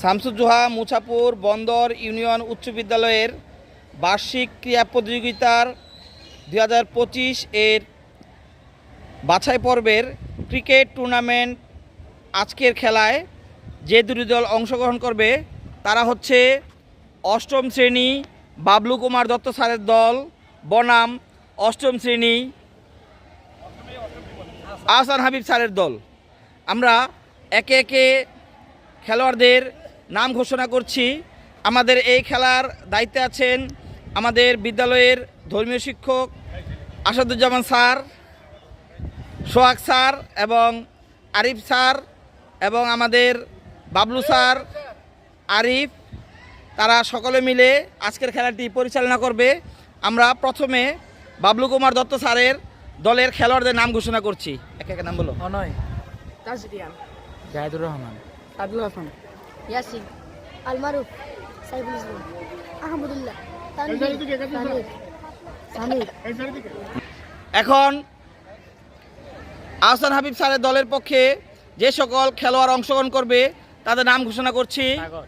শামসুজ্জোহা, মুছাপুর, বন্দর, ইউনিয়ন উচ্চ বিদ্যালয়ের বার্ষিক ক্রীড়া প্রতিযোগিতার দু হাজার পঁচিশ এর বাছাই পর্বের ক্রিকেট টুর্নামেন্ট আজকের খেলায় যে দুটি দল অংশগ্রহণ করবে, তারা হচ্ছে অষ্টম শ্রেণি বাবলু কুমার দত্ত স্যারের দল, বনাম অষ্টম শ্রেণি আহসান হাবিব স্যারের দল। আমরা একে একে খেলোয়াড়দের নাম ঘোষণা করছি। আমাদের এই খেলার দায়িত্বে আছেন আমাদের বিদ্যালয়ের ধর্মীয় শিক্ষক আসাদুজ্জামান স্যার সোহাগ স্যার এবং আরিফ স্যার এবং আমাদের বাবলু স্যার আরিফ তারা সকলে মিলে আজকের খেলাটি পরিচালনা করবে। আমরা প্রথমে বাবলু কুমার দত্ত স্যারের দলের খেলোয়াড়দের নাম ঘোষণা করছি। এক এক নাম বলো। অনয়। তাজরিয়ান। জাহিদুর রহমান। হাসান। ইয়াসিন আল মারুফ সাইফুল ইসলাম আহমদুল্লাহ এখন আহসান হাবিব স্যারের দলের পক্ষে যে সকল খেলোয়াড় অংশগ্রহণ করবে তাদের নাম ঘোষণা করছি। সাগর।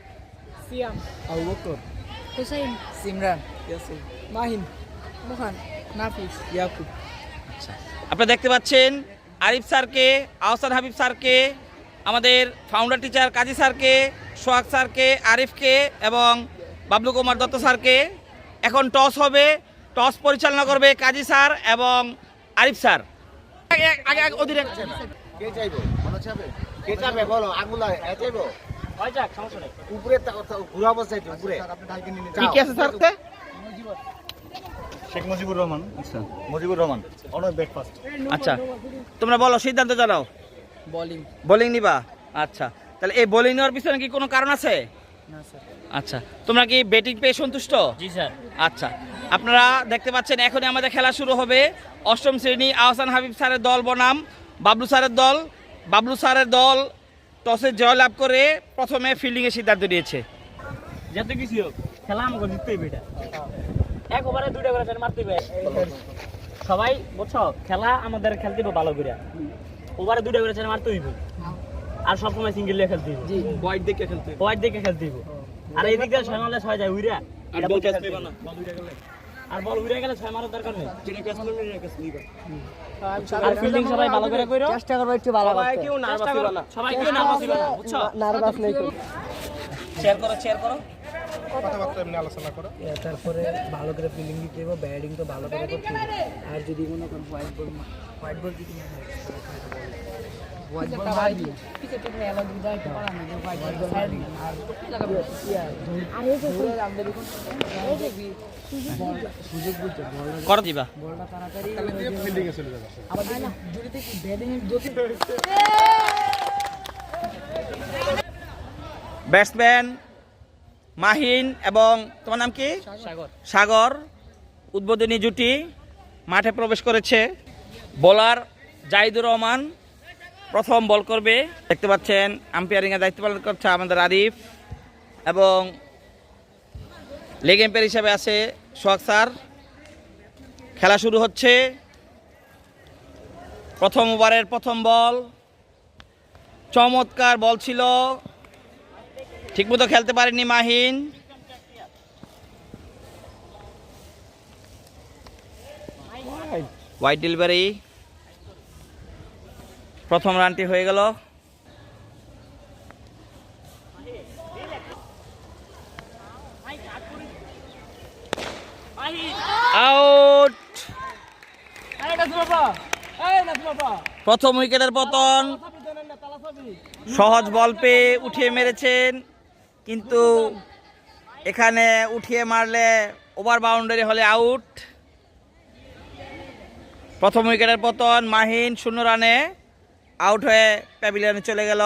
সিয়াম আবু বকর। হুসাইন সিমরান। ইয়াসিন। মাহিন মোহান নাফিস। ইয়াকুব। আপনারা দেখতে পাচ্ছেন আরিফ স্যারকে আহসান হাবিব স্যারকে আমাদের ফাউন্ডার টিচার কাজী স্যারকে সোহাগ স্যারকে আরিফকে এবং বাবলু কুমার দত্ত স্যারকে। এখন টস হবে টস পরিচালনা করবে কাজী স্যার এবং আরিফ স্যার। আগে আগে আগে অধীরে কে চাইব? মনে চাবে কে চাবে বলো আঙুল এ চাইব? উপরে ঘুরাবো চাইতে উপরে। কি কি আছে স্যার শেখ মুজিবুর রহমান। আচ্ছা। মুজিবুর রহমান। অনেক ব্রেকফাস্ট আচ্ছা তোমরা বলো সিদ্ধান্ত জানাও। বোলিং বোলিং নিবা? আচ্ছা। তাহলে এই বোলিং নেওয়ার পিছনে কি কোনো কারণ আছে? না স্যার আচ্ছা। তোমরা কি ব্যাটিং পেয়ে সন্তুষ্ট? জি স্যার আচ্ছা। আপনারা দেখতে পাচ্ছেন এখনই আমাদের খেলা শুরু হবে। অষ্টম শ্রেণি আহসান হাবিব স্যারের দল বনাম। বাবলু স্যারের দল। বাবলু স্যারের দল টসে জয়লাভ করে প্রথমে ফিল্ডিংয়ের সিদ্ধান্ত নিয়েছে। যত কিছু হোক খেলা আমাকে জিততেই বেটা এক ওভারে দুইটা করে মারতে হবে। সবাই বুঝছ খেলা আমাদের খেলতে ভালো করে। ওভারে দুইটা করে চার মারতে হইব। আর সবসময় সিঙ্গেল দিয়ে খেলতে হইব। হোয়াইট দেখে খেলতে? হোয়াইট দেখে খেলতে হইব। আর এদিক দিয়ে ছয় মারলে ছয় যায় উইরা। আর বল ক্যাচ পেবা না। আর বল উইরা গেলে ছয় মারার দরকার নেই। আর ফিল্ডিং সবাই ভালো করে কইরো। চেষ্টা করব একটু ভালো করতে। কেউ চেষ্টা করো। সবাই কেউ নার্ভাস হবে না বুঝছ? নার্ভাস নেই। শেয়ার করো শেয়ার করো। তারপরে ভালো করে ফিল্ডিং দিতে হবে ব্যাটিং তো ভালো করে করতে হবে। আর যদি মনে করেন হোয়াইট বল হোয়াইট বল যদি হোয়াইট বল মারবি বলটা করো আবার ব্যাটিং যদি ব্যাটসম্যান মাহিন এবং তোমার নাম কি? সাগর। সাগর। উদ্বোধনী জুটি মাঠে প্রবেশ করেছে। বোলার জাহিদুর রহমান প্রথম বল করবে। দেখতে পাচ্ছেন আম্পায়ারিংয়ের দায়িত্ব পালন করছে আমাদের আরিফ এবং লেগ এম্পায়ার হিসাবে আছে সোহাগ স্যার। খেলা শুরু হচ্ছে। প্রথম ওভারের প্রথম বল চমৎকার বল ছিল। ঠিকমতো খেলতে পারেনি মাহিন। হোয়াইট ডেলিভারি প্রথম রানটি হয়ে গেল। আউট প্রথম উইকেটের পতন। সহজ বল পেয়ে উঠিয়ে মেরেছেন। কিন্তু এখানে উঠিয়ে মারলে ওভার বাউন্ডারি হলে আউট প্রথম উইকেটের পতন, মাহিন শূন্য রানে আউট হয়ে প্যাভিলিয়নে চলে গেল।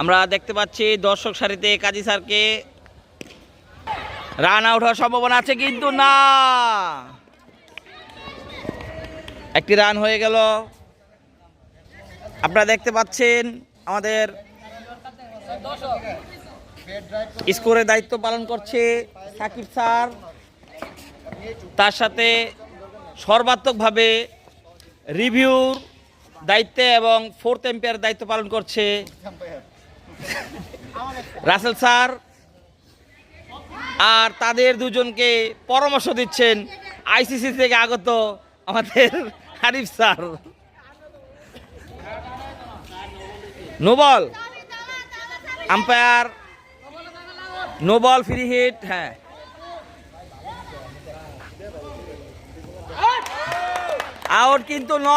আমরা দেখতে পাচ্ছি দর্শক সারিতে কাজী স্যারকে রান আউট হওয়ার সম্ভাবনা আছে, কিন্তু না। একটি রান হয়ে গেল। আপনারা দেখতে পাচ্ছেন আমাদের স্কোরের দায়িত্ব পালন করছে সাকিব স্যার। তার সাথে সর্বাত্মকভাবে রিভিউর দায়িত্বে এবং ফোর্থ এম্পায়ার দায়িত্ব পালন করছে রাসেল স্যার। আর তাদের দুজনকে পরামর্শ দিচ্ছেন আইসিসি থেকে আগত আমাদের Harif sir. No ball umpire no ball free hit হ্যাঁ। আউট কিন্তু ন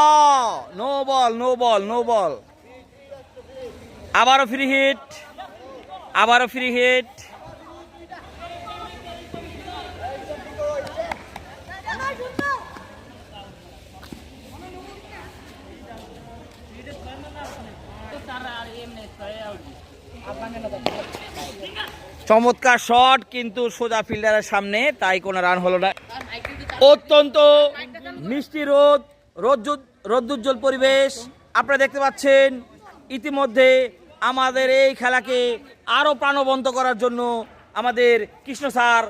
no ball no ball no ball আবারও ফ্রি হিট আবারও ফ্রি হিট চমৎকার শট, কিন্তু সোজা ফিল্ডারের সামনে, তাই কোনো রান হলো না। অত্যন্ত মিষ্টি রোদ রোদ্দুজ্জ্বল পরিবেশ। আপনারা দেখতে পাচ্ছেন, ইতিমধ্যে আমাদের এই খেলাকে আরও প্রাণবন্ত করার জন্য আমাদের কৃষ্ণ স্যার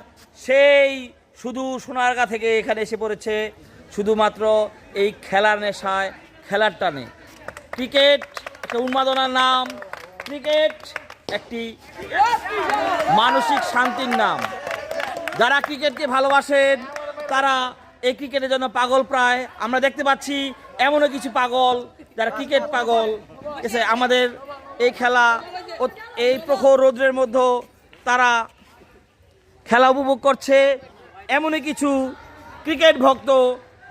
সেই শুধু সোনারগা থেকে এখানে এসে পড়েছে। শুধুমাত্র এই খেলার নেশায়, খেলার টানে। ক্রিকেট, একটা উন্মাদনার নাম। ক্রিকেট একটি মানসিক শান্তির নাম। যারা ক্রিকেটকে ভালোবাসেন, তারা এই ক্রিকেটের জন্য পাগল প্রায়। আমরা দেখতে পাচ্ছি এমনও কিছু পাগল, যারা ক্রিকেট পাগল। এসে আমাদের এই খেলা এই প্রখর রৌদ্রের মধ্যে তারা খেলা উপভোগ করছে। এমনই কিছু ক্রিকেট ভক্ত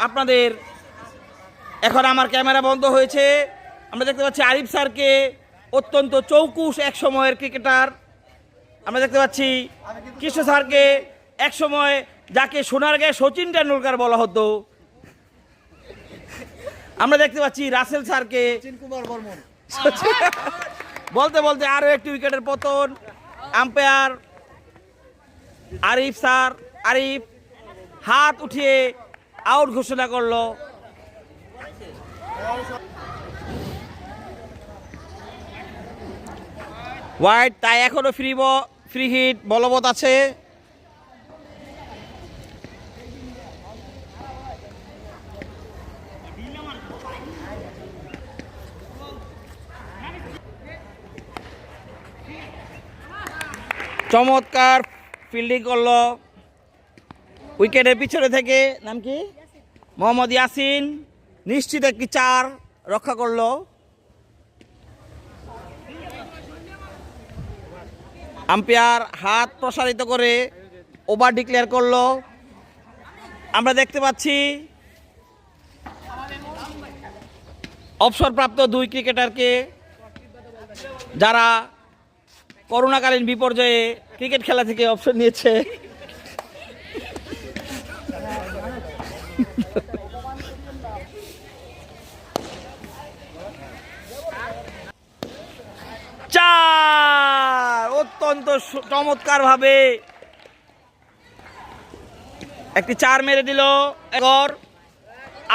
আপনাদের, এখন আমার ক্যামেরা বন্ধ হয়েছে। আমরা দেখতে পাচ্ছি আরিফ স্যারকে অত্যন্ত চৌকুশ এক সময়ের ক্রিকেটার। আমরা দেখতে পাচ্ছি কৃষ্ণ স্যারকে এক সময় যাকে সোনার গায়ে সচিন টেন্ডুলকার বলা হতো। আমরা দেখতে পাচ্ছি রাসেল স্যারকে বলতে বলতে আরও একটি উইকেটের পতন। আম্পায়ার আরিফ স্যার আরিফ হাত উঠিয়ে আউট ঘোষণা করল। হোয়াইট তাই এখনও ফ্রি ফ্রি হিট বলবৎ আছে। চমৎকার ফিল্ডিং করল। উইকেটের পিছনে থেকে, নাম কি? মোহাম্মদ ইয়াসিন, নিশ্চিত একটি চার রক্ষা করল। আম্পায়ার হাত প্রসারিত করে ওভার ডিক্লেয়ার করল। আমরা দেখতে পাচ্ছি অবসরপ্রাপ্ত দুই ক্রিকেটারকে যারা করোনাকালীন বিপর্যয়ে ক্রিকেট খেলা থেকে অবসর নিয়েছে। চার অত্যন্ত চমৎকার ভাবে একটি চার মেরে দিল। এগর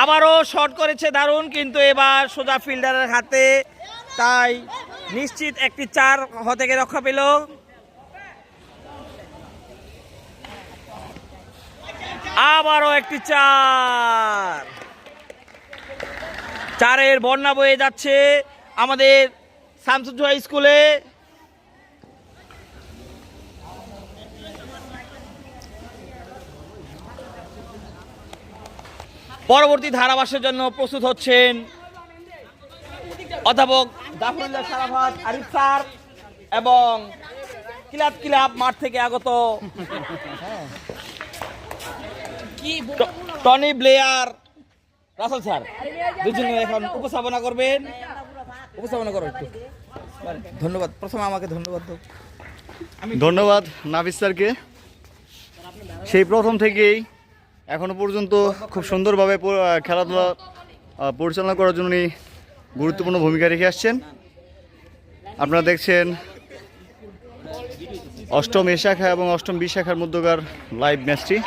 আবারও শট করেছে দারুণ, কিন্তু এবার সোজা ফিল্ডারের হাতে। তাই নিশ্চিত একটি চার হতে গিয়ে রক্ষা পেল। আবারও একটি চার। চারের বন্যা বয়ে যাচ্ছে আমাদের শামসুজ্জোহা স্কুলে পরবর্তী ধারাবাসের জন্য প্রস্তুত হচ্ছেন অধ্যাপক জাফরুল্লাহ সারাফাত আরিফ স্যার এবং কিলাব কিলাব মাঠ থেকে আগত টনি ব্লেয়ার রাসেল স্যার। দুজনে এখন উপস্থাপনা করবেন। উপস্থাপনা করো একটু। ধন্যবাদ। প্রথমে আমাকে ধন্যবাদ দাও। ধন্যবাদ নাফিস স্যারকে। সেই প্রথম থেকেই এখনও পর্যন্ত খুব সুন্দরভাবে খেলাধুলা পরিচালনা করার জন্য গুরুত্বপূর্ণ ভূমিকা রেখে আসছেন। আপনারা দেখছেন অষ্টম এ শাখা এবং অষ্টম বি শাখার মধ্যকার লাইভ ম্যাচটি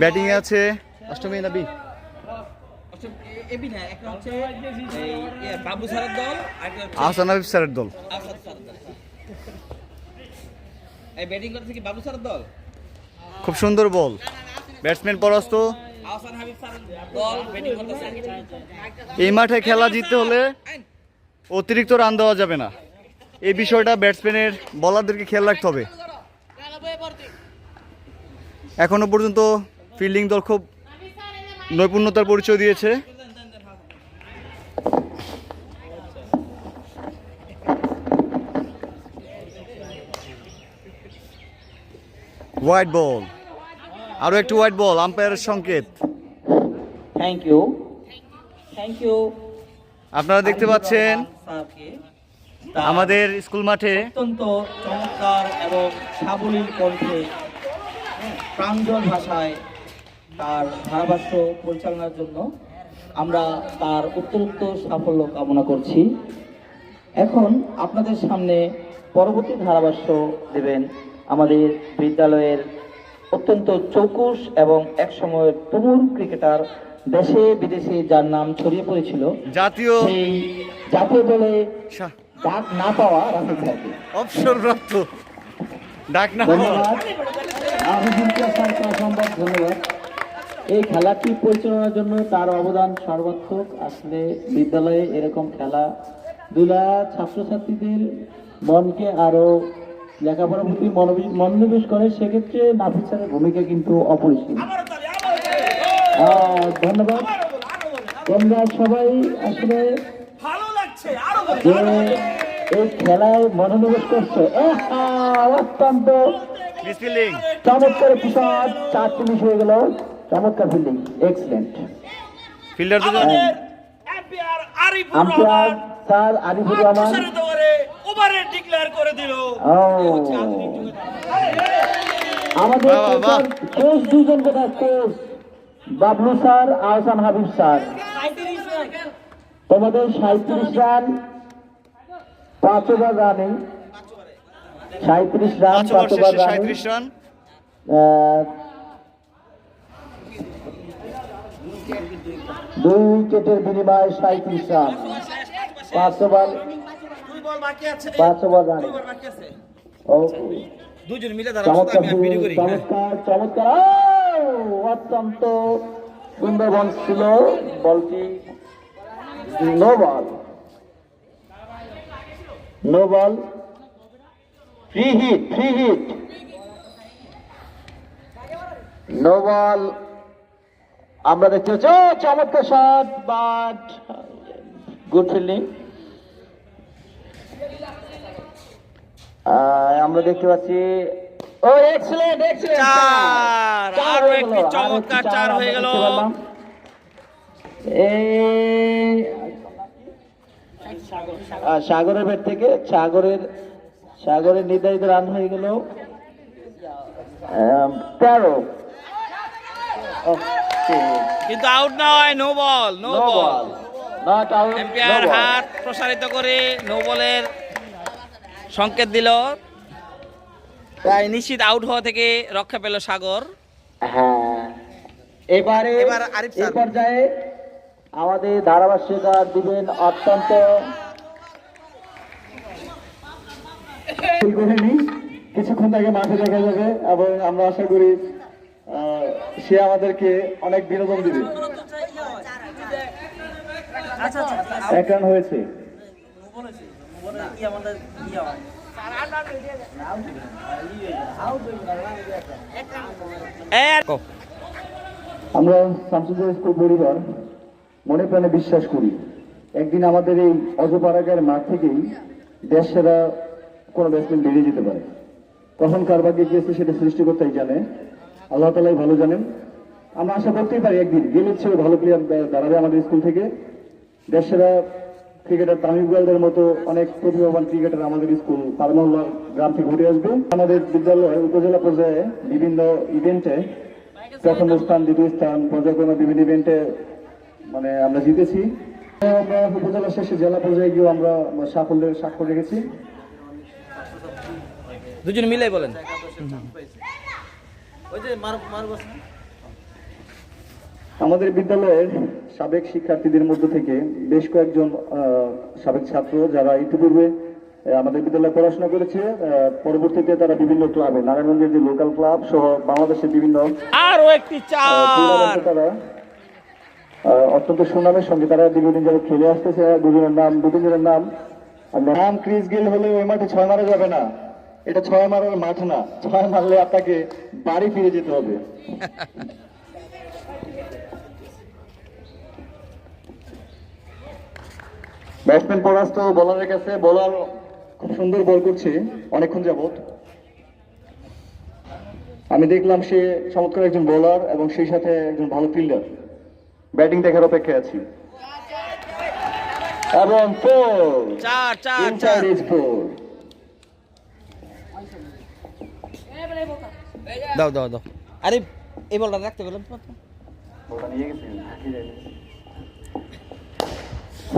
ব্যাটিংয়ে আছে অষ্টমী না বি? এবি না একটা হচ্ছে বাবু স্যারের দল আর আহসান হাফিজ স্যারের দল। আসাদ স্যারের দল। এই ব্যাটিং করতে কি বাবু স্যারের দল? খুব সুন্দর বল। ব্যাটসম্যান পরাস্ত। আহসান হাবিব স্যারের দল ব্যাটিং করতেছে এই মাঠে খেলা জিততে হলে অতিরিক্ত রান দেওয়া যাবে না। এই বিষয়টা ব্যাটসম্যানের বলারদেরকে খেয়াল রাখতে হবে। এখনও পর্যন্ত ফিল্ডিং দল খুব নৈপুণ্যতার পরিচয় দিয়েছে। হোয়াইট বল আরও একটি হোয়াইট বল আম্পায়ারের সংকেত. থ্যাংক ইউ থ্যাংক ইউ আপনারা দেখতে পাচ্ছেন আমাদের স্কুল মাঠে অত্যন্ত চমৎকার এবং সাবলীল কণ্ঠে প্রাঞ্জল ভাষায় তার ধারাভাষ্য পরিচালনার জন্য আমরা তার উত্তরোত্তর সাফল্য কামনা করছি। এখন আপনাদের সামনে পরবর্তী ধারাভাষ্য দেবেন আমাদের বিদ্যালয়ের অত্যন্ত চৌকুশ এবং একসময় তুমুল ক্রিকেটার দেশে বিদেশে যার নাম ছড়িয়ে পড়েছিল জাতীয় সেই জাতীয় দলে ডাক না পাওয়া রাহুল স্যারকে অবসরপ্রাপ্ত ডাক না ধন্যবাদ। এই খেলাটি পরিচালনার জন্য তার অবদান সর্বাত্মক। আসলে বিদ্যালয়ে এরকম খেলা দুলা ছাত্রছাত্রীদের মনকে আরও লেখাপড়ার প্রতি মনোনিবেশ করে সেক্ষেত্রে নাফিস স্যারের ভূমিকা কিন্তু অপরিসীম। আহ, ধন্যবাদ। তোমরা সবাই আসলে এই খেলায় মনোনিবেশ করছে। অত্যন্ত চমৎকার একটি শট চারটি মিস হয়ে গেল। চমৎকার ফিল্ডিং এক্সিলেন্ট ফিল্ডার দুজন। Umpire sir Arifur Rahman. প্রসারিত ডিক্লেয়ার করে দিল। আমাদের। কোচ দুজন coach Bablu sir Ahsan Habib sir. তোমাদের সাঁত্রিশ রান পাঁচ ওভার রানে। সাঁত্রিশ রান পাঁচ ওভার রান। দুই উইকেটের বিনিময়ে সাঁত্রিশ রান। পাঁচ ওভার দুই বল বাকি আছে। পাঁচ ওভার রানে দুই বল বাকি আছে। ওকে দুজন মিলে তারা আমি ভিডিও করি। চমৎকার চমৎকার। অত্যন্ত সুন্দর বল ছিল বলটি। No ball. No ball. Free hit free hit. No ball. আমরা দেখতে পাচ্ছি চমৎকার শট বাট গুড ফিল্ডিং। আমরা দেখতে পাচ্ছি ও এক্সেলেন্ট এক্সেলেন্ট চার, আরও একটি চমৎকার চার হয়ে গেল। সাগরের ব্যাট থেকে সাগরের সাগরের নির্ধারিত রান হয়ে গেল। তেরো। কিন্তু আউট না হয় no ball no ball umpire হাত প্রসারিত করে নো বলের সংকেত দিল। তাই নিশ্চিত আউট হওয়া থেকে রক্ষা পেল সাগর। হ্যাঁ। এবারে এবার আরিফ এই পর্যায়ে আমাদের ধারাভাষ্যিকা দিবেন অত্যন্ত কিছুক্ষণ আগে মাঠে দেখা যাবে এবং আমরা আশা করি আহ, সে আমাদেরকে অনেক বিনোদন দিবে। এক রান হয়েছে। আমরা শামসুদ্দিন স্কুল পরিবার মনে প্রাণে বিশ্বাস করি, একদিন আমাদের এই অজপাড়াগার মাঠ থেকেই দেশ সেরা কোনো ব্যাটসম্যান বেরিয়ে যেতে পারে। কখন কার ভাগ্যে গিয়েছে সেটা সৃষ্টি সৃষ্টিকর্তাই জানে। আল্লাহ তালাই ভালো জানেন। আমরা আশা করতেই পারি একদিন গেলের চেয়েও ভালো প্লেয়ার দাঁড়াবে আমাদের স্কুল থেকে। দেশ সেরা ক্রিকেটার তামিম মতো অনেক প্রতিভাবান ক্রিকেটার আমাদের স্কুল পারমহল্লা গ্রাম থেকে উঠে আসবে। আমাদের বিদ্যালয় উপজেলা পর্যায়ে বিভিন্ন ইভেন্টে প্রথম স্থান, দ্বিতীয় স্থান, পর্যায়ক্রমে বিভিন্ন ইভেন্টে মানে আমরা জিতেছি। আমরা উপজেলা শেষে জেলা পর্যায়ে গিয়েও আমরা সাফল্যের স্বাক্ষর রেখেছি। দুজন মিলে বলেন। আমাদের বিদ্যালয়ের সাবেক শিক্ষার্থীদের মধ্য থেকে বেশ কয়েকজন আহ, সাবেক ছাত্র যারা ইতিপূর্বে আমাদের বিদ্যালয়ে পড়াশোনা করেছে আহ, পরবর্তীতে তারা বিভিন্ন ক্লাবে নারায়ণগঞ্জের যে লোকাল ক্লাব সহ বাংলাদেশের বিভিন্ন আরও একটি তারা অত্যন্ত সুনামের সঙ্গে তারা দীর্ঘদিন যারা খেলে আসতেছে। দুজনের নাম দু তিনজনের নাম আর নাম ক্রিস গেল হলে ওই মাঠে ছয় মারা যাবে না। এটা ছয় মারার মাঠ না। ছয় মারলে আপনাকে বাড়ি ফিরে যেতে হবে। ব্যাটসম্যান পরাস্ত বলারের কাছে বলার খুব সুন্দর বল করছে অনেকক্ষণ যাবত আমি দেখলাম সে চমৎকার একজন বোলার এবং সেই সাথে একজন ভালো ফিল্ডার। ব্যাটিং দেখার অপেক্ষায় আছি। এবং ফোর চার চার চার। ইনসাইড ইজ ফোর দাও দাও দাও। আরে এই বলটা রাখতে বললাম তো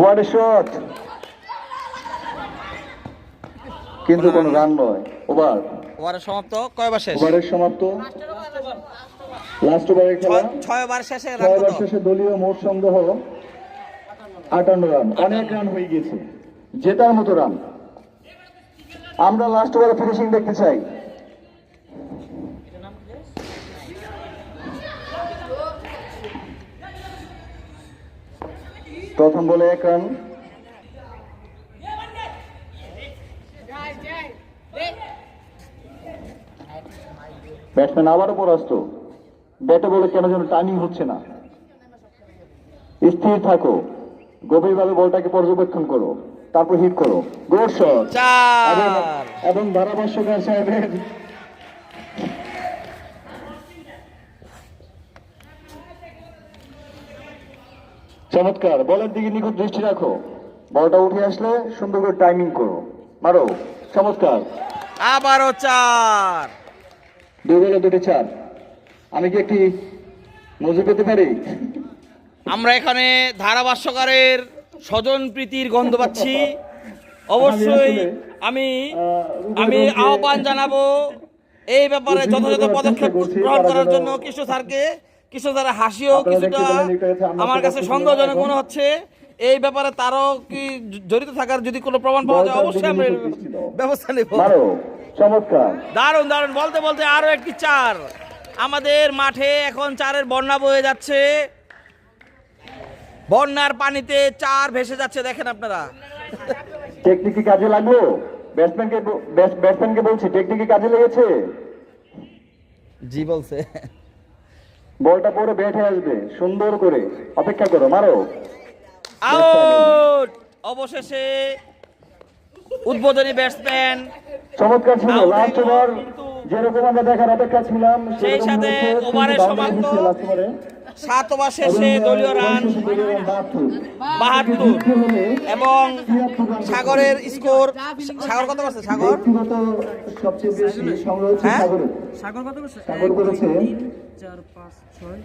হোয়াট এ শট কিন্তু কোনো রান নয়। ওভার। ওভারের সমাপ্ত। কয়বার শেষ? ওভারের সমাপ্ত। লাস্ট ওভারের খেলা। ছয়- ছয় ওভার শেষে রান কত শেষে দলীয় মোট সংগ্রহ আটান্ন রান। অনেক রান হয়ে গেছে জেতার মতো রান। আমরা লাস্ট ওভারে ফিনিশিং দেখতে চাই। প্রথম বলে এক রান ব্যাটসম্যান আবারও পরাস্ত। ব্যাটে বলে কেন যেন টার্নিং হচ্ছে না। স্থির থাকো। গভীরভাবে বলটাকে পর্যবেক্ষণ করো। তারপর হিট করো। Good shot. এবং ধারাভাষ্যকার সাহেবের চমৎকার বলের দিকে নিখুঁত দৃষ্টি রাখো। বলটা উঠে আসলে সুন্দর করে টাইমিং করো। মারো চমৎকার। আবারও চার। দুই বলে দুটি চার। আমি কি একটি মজুর পেতে পারি? আমরা এখানে ধারাভাষ্যকারের স্বজন প্রীতির গন্ধ পাচ্ছি। অবশ্যই আমি আমি আহ্বান জানাব এই ব্যাপারে যথাযথ পদক্ষেপ গ্রহণ করার জন্য কৃষ্ণ স্যারকে। কৃষ্ণ স্যারের হাসিও কিছুটা আমরা কাছে সন্দেহজনক মনে হচ্ছে এই ব্যাপারে তারও কি জড়িত থাকার যদি কোনো প্রমাণ পাওয়া যায় অবশ্যই আমরা দাও। ব্যবস্থা নেব। চমৎকার। দারুণ দারুণ বলতে বলতে আরও একটি চার। আমাদের মাঠে এখন চারের বন্যা বয়ে যাচ্ছে। বন্যার পানিতে চার ভেসে যাচ্ছে দেখেন আপনারা। টেকনিক কি কাজে লাগল? ব্যাটসম্যানকে ব্যাটসম্যানকে বলছি টেকনিক কি কাজে লেগেছে? জি বলছে। বলটা পরে ব্যাটে আসবে। সুন্দর করে। অপেক্ষা করো মারো। আউট! অবশেষে উদ্বোধনী ব্যাটসম্যান চমৎকার ছিল লাস্ট ওভার। যেরকম আমরা দেখার অপেক্ষা ছিলাম সেই সাথে ওভারের সমাপ্ত। সাত ওভার শেষে দলীয় রান বাহাত্তর। এবং সাগরের স্কোর সাগর কত করছে সাগর ব্যক্তিগত সবচেয়ে বেশি সংগ্রহ হচ্ছে হ্যাঁ? সাগরের সাগর কত করছে চার পাঁচ ছয়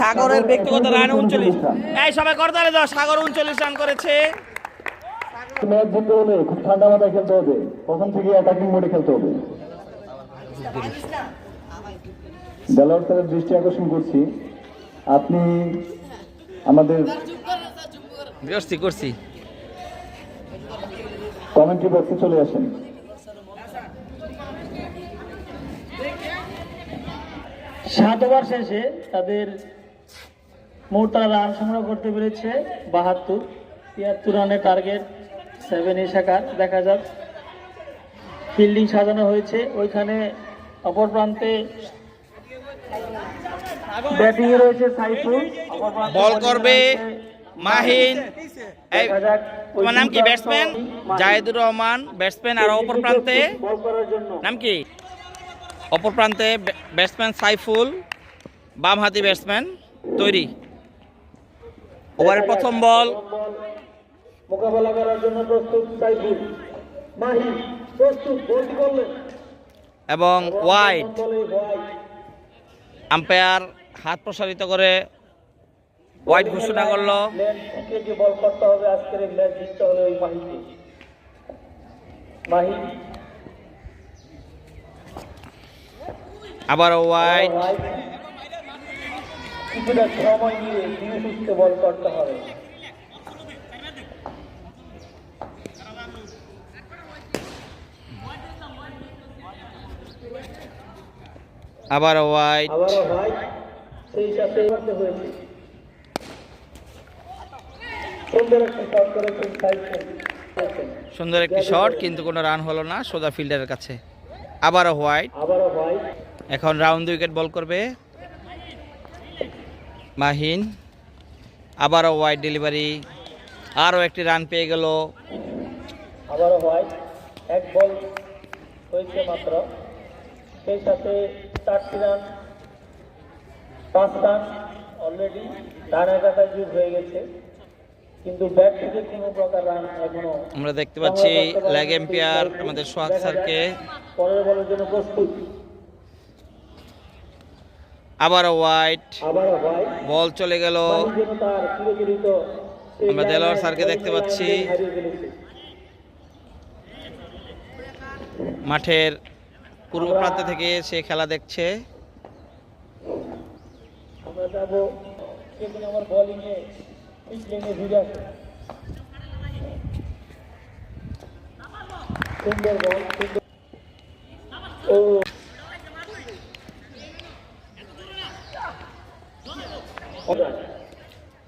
সাগরের ব্যক্তিগত রান উনচল্লিশ এই সবাই করতালে দাও সাগর উনচল্লিশ রান করেছে ম্যাচ জিততে হলে খুব ঠান্ডা মাথায় খেলতে হবে প্রথম থেকে অ্যাটাকিং মোডে খেলতে হবে দেলোয়ার স্যারের দৃষ্টি আকর্ষণ করছি। আপনি আমাদের করছি করছি। কমেন্ট্রি বক্সে চলে আসেন। সাত ওভার শেষে তাদের মোট তারা রান সংগ্রহ করতে পেরেছে বাহাত্তর তিয়াত্তর রানের টার্গেট সেভেন শাখার দেখা যাক। ফিল্ডিং সাজানো হয়েছে। ওইখানে অপর প্রান্তে ব্যাটিং এ রয়েছে সাইফুল। বল করবে মাহিন। তোমার নাম কি ব্যাটসম্যান মাহিন। জাহিদুর রহমান ব্যাটসম্যান আর অপর প্রান্তে? নাম কি? অপর প্রান্তে ব্য- ব্যাটসম্যান সাইফুল বামহাতি ব্যাটসম্যান তৈরি। ওভারের প্রথম বল। মোকাবেলা করার জন্য প্রস্তুত সাইফুল। মাহি প্রস্তুত বলটি করলেন। এবং ওয়াইড। আম্পায়ার হাত প্রসারিত করে হোয়াইট ঘোষণা করল। বল করতে হবে আজকের আবার করতে হবে আবার হোয়াইট আবার হোয়াইট সেই করতে হয়েছে। সুন্দর একটা শট করেছেন সুন্দর একটি শট কিন্তু কোনো রান হলো না সোজা ফিল্ডারের কাছে। আবারও হোয়াইট আবারও এখন রাউন্ড উইকেট বল করবে। মাহিন আবারও হোয়াইট ডেলিভারি আরও একটি রান পেয়ে গেল। আবারও হয় এক বল হয়েছে মাত্র। সেই সাথে চারটি রান পাঁচ রান অলরেডি রানের কাছে যুগ হয়ে গেছে। কিন্তু ব্যাট থেকে কোনো প্রকার রান এখনও আমরা দেখতে পাচ্ছি লেগ এম্পিয়ার আমাদের সোহাগ স্যারকে পরের বলের জন্য প্রস্তুত। আবারও ওয়াইড বল চলে গেল। আমরা দেলোয়ার স্যারকে দেখতে পাচ্ছি। মাঠের পূর্ব প্রান্ত থেকে সে খেলা দেখছে। আমরা যাব সেদিন আমার বোলিংয়ে পিচ লেনে ভিড়ে আছে। সুন্দর বল সুন্দর। ও।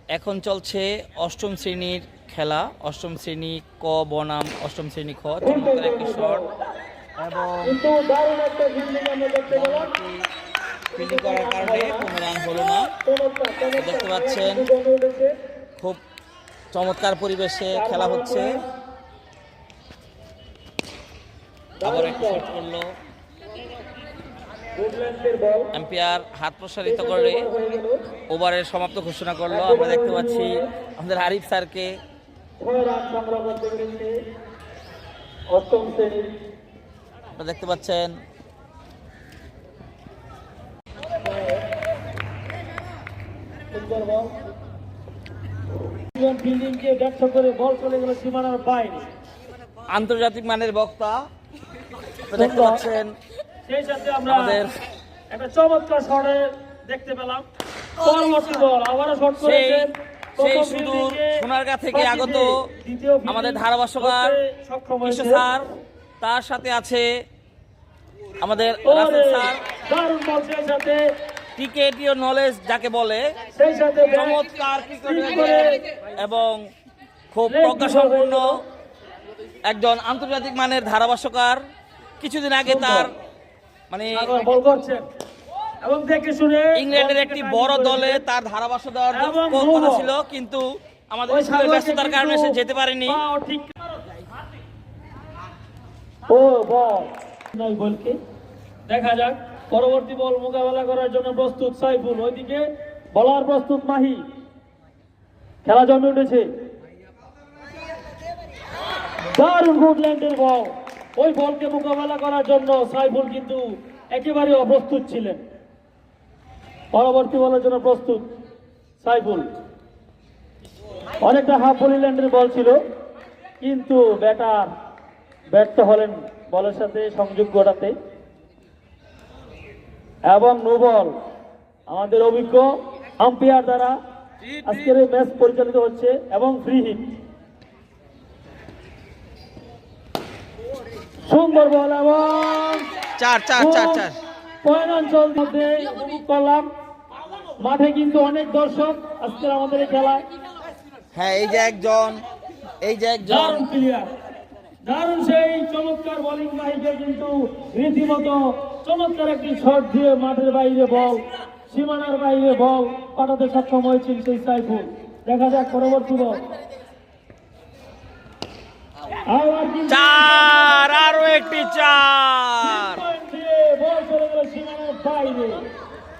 এখন চলছে অষ্টম শ্রেণির খেলা অষ্টম শ্রেণি ক বনাম অষ্টম শ্রেণি খ চমৎকার একটি শট এবং করার কারণে কোনো রান হলো না। দেখতে পাচ্ছেন। খুব চমৎকার পরিবেশে খেলা হচ্ছে। আবার একটু শট এম্পিয়ার হাত প্রসারিত করে ওভারের সমাপ্ত ঘোষণা করল। আমরা দেখতে পাচ্ছি আমাদের আরিফ স্যারকে। দেখতে পাচ্ছেন সুন্দর বল ব্যর্থ করে বল চলে গেল সীমানার বাইরে। আন্তর্জাতিক মানের বক্তা। দেখতে পাচ্ছেন সেই সাথে আমরা আমাদের একটা চমৎকার শটে দেখতে পেলাম। পরবর্তী বল আবারও শট করেছেন সেই সুদূর সোনারগাঁ থেকে আগত আমাদের ধারাভাষ্যকার কৃষ্ণ স্যার তার সাথে আছে আমাদের রাসেল স্যার। দারুণ বল সাথে। ক্রিকেটীয় নলেজ যাকে বলে চমৎকার এবং খুব প্রজ্ঞাসম্পন্ন একজন আন্তর্জাতিক মানের ধারাভাষ্যকার। কিছুদিন আগে তার মানে ইংল্যান্ডের একটি বড় দলে তার ধারাভাষ্য দেওয়ার কথা ছিল কিন্তু আমাদের স্কুলের ব্যস্ততার কারণে সে যেতে পারেনি। ও বল। দেখা যাক। পরবর্তী বল মোকাবেলা করার জন্য প্রস্তুত সাইফুল। ওইদিকে বলার প্রস্তুত মাহি। খেলা জমে উঠেছে। দারুণ গুডল্যান্ডের বল ওই বলকে মোকাবেলা করার জন্য সাইফুল কিন্তু একেবারে অপ্রস্তুত ছিলেন। পরবর্তী বলের জন্য প্রস্তুত সাইফুল। অনেকটা হাফ বলিল্যান্ডের বল ছিল, কিন্তু ব্যাটার ব্যর্থ হলেন বলের সাথে সংযোগ ঘটাতে। এবং নোবল আমাদের অভিজ্ঞ আম্পায়ার দ্বারা আজকের এই ম্যাচ পরিচালিত হচ্ছে এবং ফ্রি হিট সুন্দর বল এবং চার চার চার চার। পয়নাঞ্চল মধ্যে উপভোগ করলাম। মাঠে কিন্তু অনেক দর্শক আজকের আমাদের এই খেলায়। হ্যাঁ এই যে একজন এই যে একজন। প্লেয়ার দারুণ সেই চমৎকার বোলিং মাহিকে কিন্তু রীতিমতো চমৎকার একটি শট দিয়ে মাঠের বাইরে বল সীমানার বাইরে বল পাঠাতে সক্ষম হয়েছিল সেই সাইফুল। দেখা যাক পরবর্তী বল চার আরও একটি চার। point বল চলে গেল সীমানার বাইরে।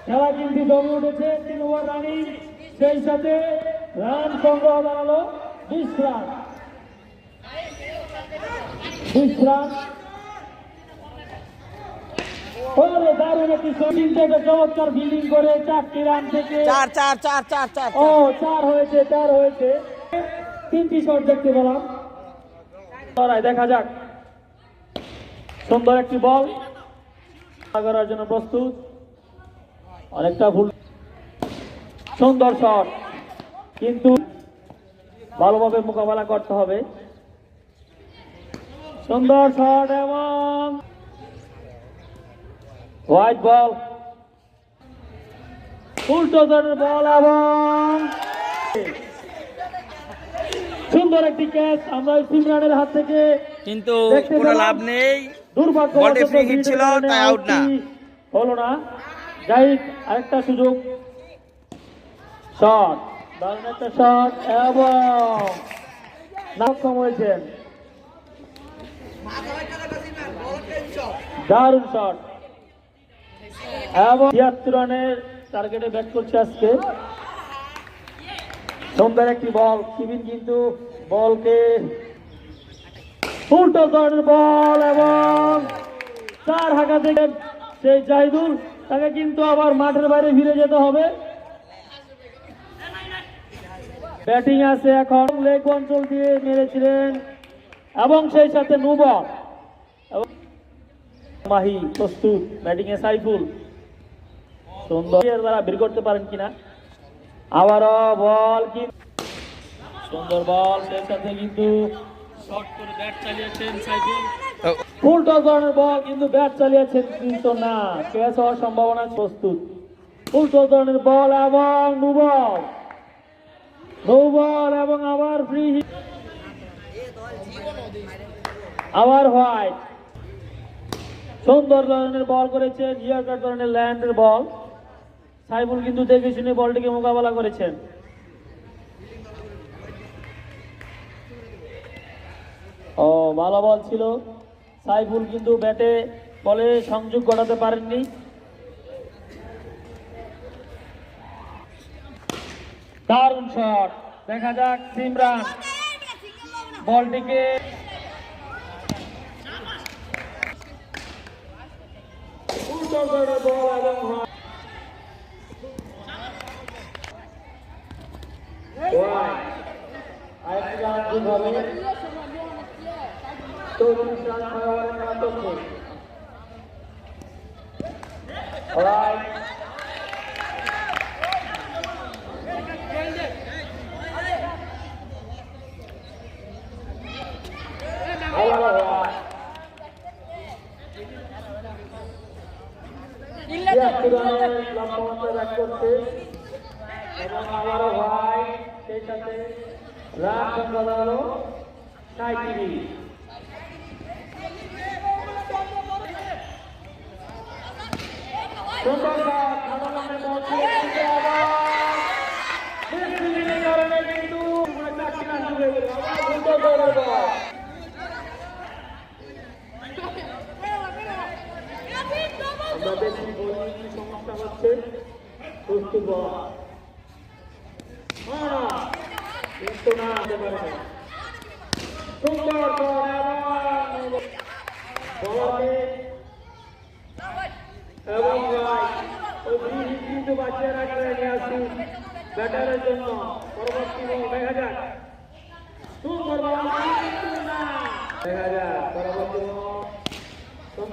খেলা কিন্তু জমে উঠেছে তিন ওভার রানিং সেই সাথে রান সংগ্রহ দাঁড়াল বিশ রান বিশ ওরে দারুণ একটি শটিং থেকে চমৎকার ফিল্ডিং করে চারটি রান থেকে। চার চার চার চার চার ও চার। হয়েছে চার হয়েছে। তিনটি শট দেখতে পেলাম। লড়াই দেখা যাক। সুন্দর একটি বল করার জন্য প্রস্তুত। অনেকটা ভুল। সুন্দর শট কিন্তু ভালোভাবে মোকাবেলা করতে হবে। সুন্দর শট এবং হোয়াইট বল। উল্টো ধরনের বল এবং সুন্দর একটি ক্যাচ। আমরা সিমরানের হাত থেকে কিন্তু কোনো। লাভ নেই। দুর্ভাগ্য বলটি free hit ছিল, তাই out না। হলো না। জাহিদ আরেকটা সুযোগ। শট দারুণ একটা শট এবং নাক্ষম হয়েছেন দারুণ শট এবং তিয়াত্তর রানের টার্গেটে ব্যাট করছে আজকে। সুন্দর একটি বল কিবিন কিন্তু বলকে উল্টো ধরনের বল এবং চার হাঁকা থেকে সেই জাহিদুল, তাকে কিন্তু আবার মাঠের বাইরে ফিরে যেতে হবে। ব্যাটিং আছে এখন। লেগ অঞ্চল দিয়ে মেরেছিলেন। এবং সেই সাথে নুবল মাহি প্রস্তুত ব্যাটিং এ সাইফুল। সুন্দর দ্বারা বের করতে পারেন কিনা? আবারও বল কি সুন্দর বল সেই সাথে কিন্তু শর্ট করে ব্যাট চালিয়েছেন সাইফুল। উল্টো ধরনের বল কিন্তু ব্যাট চালিয়েছেন কিন্তু না। ক্যাচ হওয়ার সম্ভাবনা প্রস্তুত। উল্টো ধরনের বল এবং নুবল এবং আবার ফ্রি আবার হোয়াইট সুন্দর ধরনের বল করেছেন ইয়ারকার ধরনের ল্যান্ডের বল। সাইফুল কিন্তু দেখে শুনে বলটিকে মোকাবেলা করেছেন। ও, ভালো বল ছিল। সাইফুল কিন্তু ব্যাটে বলে সংযোগ ঘটাতে পারেননি। দারুণ শট। দেখা যাক, সিমরান। বলটিকে উল্টো করে বল এবং হয়। ছয় ওভারে মাত্র Alright. এবং আমারও ভাই কিন্তু সুন্দর দৌড়ের বল। আমরা দেখছি বোলিং সমস্যা হচ্ছে প্রস্তুত বল মারা, কিন্তু না হতে পারে না। সুন্দর বল এবং বলাকে এবং ভাই ওই ফ্রি হিট কিন্তু বাঁচিয়ে রাখলে নিয়ে আসি ব্যাটারের জন্য পরবর্তী বল দেখা যাক সুন্দর বল কিন্তু না। দেখা যাক পরবর্তী বল সুন্দর শট ইঞ্জিনিয়া মাহি এবং সুন্দর একটা শট ব্যাট বেরিয়ে গেছে এবং পরবর্তী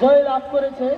জয় লাভ করেছে।